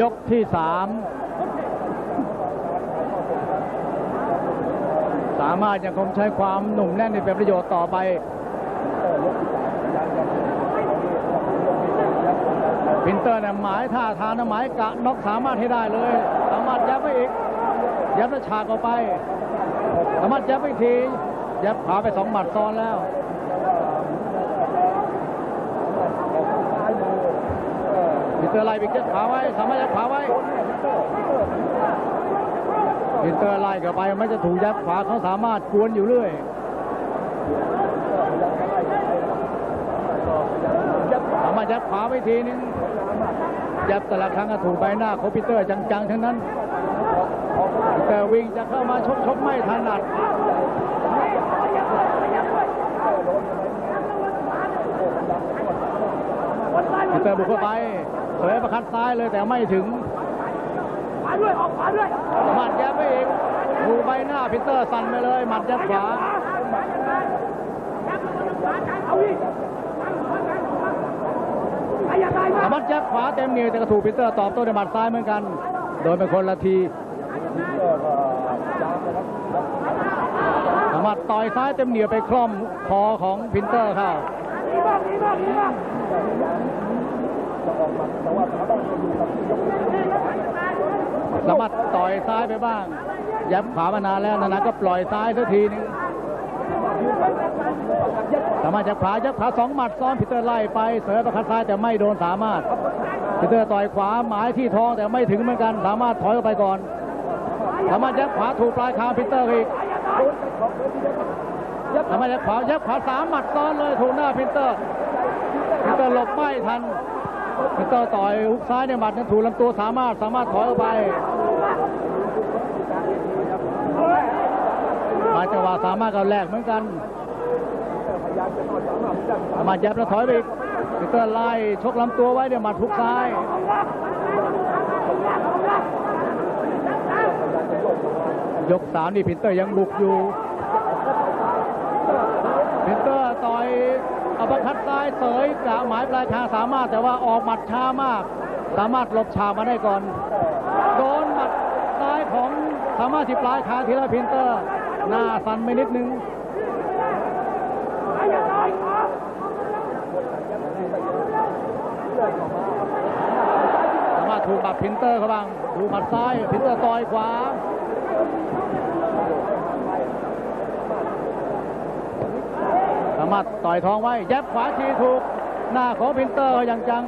ยกที่สามสามารถยังคงใช้ความหนุ่มแน่นในเป็นประโยชน์ต่อไป พินเตอร์เนี่ยหมายท่าทางนะหมายกะน็อกสามารถให้ได้เลย สามารถยับไปอีก ยับแล้วฉากออกไป สามารถยับไปอีกทียับขาไปสองหมัดซ้อนแล้ว พิน เตอร์ไล่ไปยับขาไว้สามารถยับขาไว้พินเตอร์ไล่เข้าไปไม่จะถูกยับขวาเขาสามารถกวนอยู่เรื่อยสามารถยับขวาไปทีนึงยับแต่ละครั้งก็ถูกใบหน้าของปีเตอร์จังๆ ทั้งนั้นปีเตอร์วิ่งจะเข้ามาชกชกไม่ถนัดปีเตอร์บุกเข้าไป เสยประคัดซ้ายเลยแต่ไม่ถึงขวาด้วยออกขวาด้วยหมัดยับไปอีกถูกใบหน้าปีเตอร์สั่นไปเลยหมัดยับขวาเอาดิใครอยากได้มาสามารถยับขวาเต็มเหนียวแต่ก็ถูกปีเตอร์ตอบโต้ด้วยหมัดซ้ายเหมือนกัน โดยเป็นคนละทีสามารถต่อยซ้ายเต็มเหนียวไปคล่อมคอของพินเตอร์เข้าดีมากดีมากดีมาก สามารถต่อยซ้ายไปบ้าง ยับขามานานแล้วนานๆก็ปล่อยซ้ายสักทีนึงสามารถยับขายับขาสองหมัดซ้อนพิเตอร์ไล่ไปเสือประคัดซ้ายแต่ไม่โดนสามารถพิเตอร์ต่อยขวาหมายที่ท้องแต่ไม่ถึงเหมือนกัน สามารถถอยออกไปก่อน สามารถยับขวาถูกปลายคางพิเตอร์อีกสามารถยับขวายับขวาสามหมัดซ้อนเลยถูกหน้าพิเตอร์พิเตอร์หลบไม่ทัน พิเตอร์ต่อยฮุกซ้ายในหมัดนั้นถูกลำตัวสามารถสามารถถอยออกไปมาจังหวะสามารถกับแรกเหมือนกันสามารถยับแล้วถอยไปอีกพีเตอร์ไล่ชกลำตัวไว้เดี๋ยหมัดทุกซ้ายยกสามนี่พินเตอร์ยังบุกอยู่พินเตอร์ต่อย อัปคัดซ้ายเสยกะหมายปลายทางสามารถแต่ว่าออกหมัดช้ามาก สามารถหลบฉากมาได้ก่อน โดนหมัดซ้ายของสามารถที่ปลายคางทีละพินเตอร์ หน้าสั่นไปนิดนึงสามารถถูกบัดพินเตอร์เขาบ้างถูกหมัดซ้ายพินเตอร์ต่อยขวา สา มารถต่อยท้องไว้แยบขวาทีถูก หน้าของพินเตอร์อย่างจัง